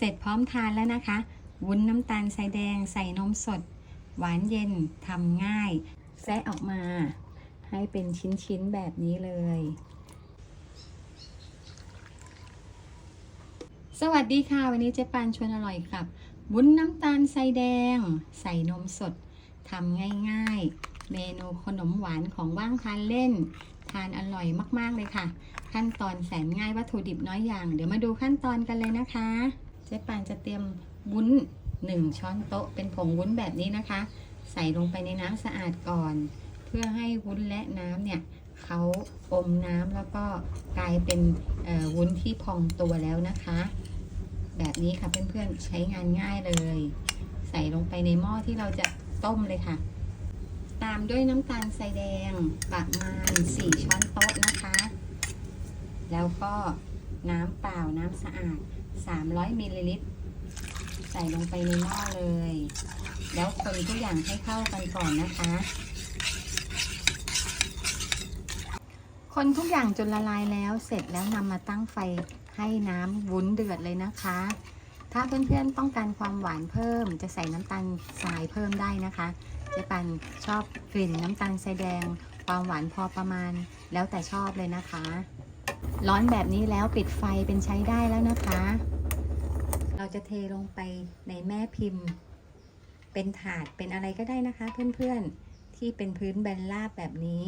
เสร็จพร้อมทานแล้วนะคะ วุ้นน้ำตาลทรายแดงใส่นมสด หวานเย็นทำง่ายแซะออกมา ให้เป็นชิ้นๆแบบนี้เลย สวัสดีค่ะ วันนี้เจ๊ปานชวนอร่อยครับวุ้นน้ำตาลทรายแดง ใส่นมสดทำง่ายๆ เมนูขนมหวานของว่างทานเล่น ทานอร่อยมากๆเลยค่ะ ขั้นตอนแสนง่ายวัตถุดิบน้อยอย่าง เดี๋ยวมาดูขั้นตอนกันเลยนะคะ เจ๊ปานจะเตรียมวุ้น 1 ช้อนโต๊ะเป็นผงวุ้นแบบนี้นะคะ ใส่ลงไปในน้ำสะอาดก่อน เพื่อให้วุ้นและน้ำเนี่ยเขาอมน้ำแล้วก็กลายเป็นวุ้นที่พองตัวแล้วนะคะ แบบนี้ค่ะเพื่อนๆใช้งานง่ายเลย ใส่ลงไปในหม้อที่เราจะต้มเลยค่ะ ตามด้วยน้ำตาลทรายแดงประมาณ 4 ช้อนโต๊ะนะคะ แล้วก็ น้ำเปล่าน้ำสะอาด 300มิลลิลิตร ใส่ลงไปในหม้อเลย แล้วคนทุกอย่างให้เข้ากันก่อนนะคะ คนทุกอย่างจนละลายแล้วเสร็จแล้วนำมาตั้งไฟให้น้ำวุ้นเดือดเลยนะคะ ถ้าเพื่อนๆต้องการความหวานเพิ่ม จะใส่น้ำตาลทรายเพิ่มได้นะคะเจ๊ปันชอบกลิ่นน้ำตาลทรายแดง ความหวานพอประมาณ แล้วแต่ชอบเลยนะคะ ร้อนแบบนี้แล้วปิดไฟเป็นใช้ได้แล้วนะคะ เราจะเทลงไปในแม่พิมพ์ เป็นถาดเป็นอะไรก็ได้นะคะ เพื่อนๆที่เป็นพื้นแบนราบแบบนี้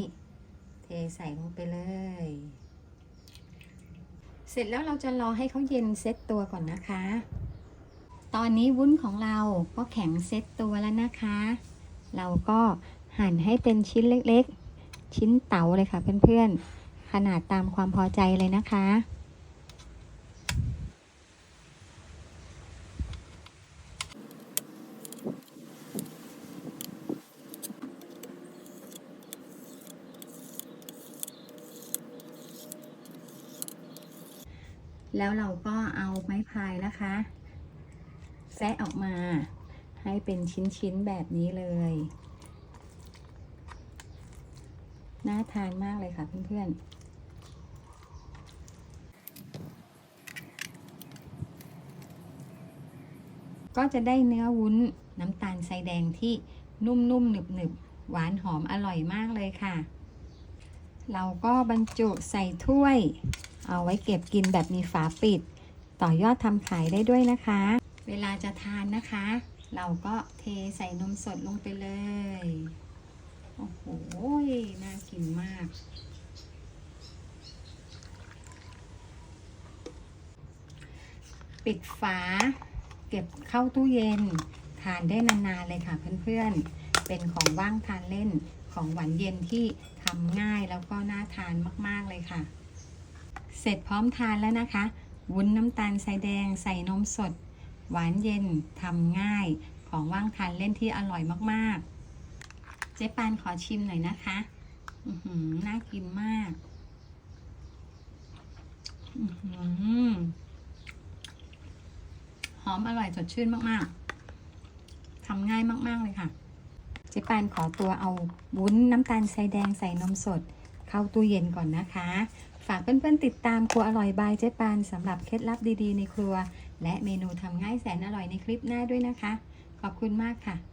เทใส่ลงไปเลย เสร็จแล้วเราจะรอให้เขาเย็นเซ็ตตัวก่อนนะคะ ตอนนี้วุ้นของเราก็แข็งเซ็ตตัวแล้วนะคะ เราก็หั่นให้เป็นชิ้นเล็กๆ ชิ้นเต๋าเลยค่ะเพื่อนๆ ขนาดตามความพอใจเลยนะคะ แล้วเราก็เอาไม้พายนะคะแซะออกมาให้เป็นชิ้น ๆ แบบนี้เลย น่าทานมากเลยค่ะเพื่อนๆก็จะได้เนื้อวุ้นน้ำตาลทรายแดงที่นุ่มๆหนึบๆหวานหอมอร่อยมากเลยค่ะ เราก็บรรจุใส่ถ้วย เอาไว้เก็บกินแบบมีฝาปิด ต่อยอดทำขายได้ด้วยนะคะ เวลาจะทานนะคะ เราก็เทใส่นมสดลงไปเลย โอ้โห น่ากินมาก ปิดฝา เก็บเข้าตู้เย็น ทานได้นานๆเลยค่ะเพื่อนๆ เป็นของว่างทานเล่นของหวานเย็นที่ทำง่ายแล้วก็น่าทานมากๆเลยค่ะ เสร็จพร้อมทานแล้วนะคะ วุ้นน้ำตาลทรายแดงใส่นมสด หวานเย็นทำง่าย ของว่างทานเล่นที่อร่อยมากๆ จ๊ปานขอชิมหน่อยนะคะอือหือน่ากินมากอือหอมอร่อยสดชื่นมากๆ ทำง่ายมาก ๆ เลยค่ะ เจ๊ปานขอตัวเอาวุ้นน้ำตาลทรายแดงใส่นมสด เข้าตู้เย็นก่อนนะคะ ฝากเพื่อนๆติดตามครัวอร่อยบายเจ๊ปานสำหรับเคล็ดลับดีๆในครัว และเมนูทำง่ายแสนอร่อยในคลิปหน้าด้วยนะคะ ขอบคุณมากค่ะ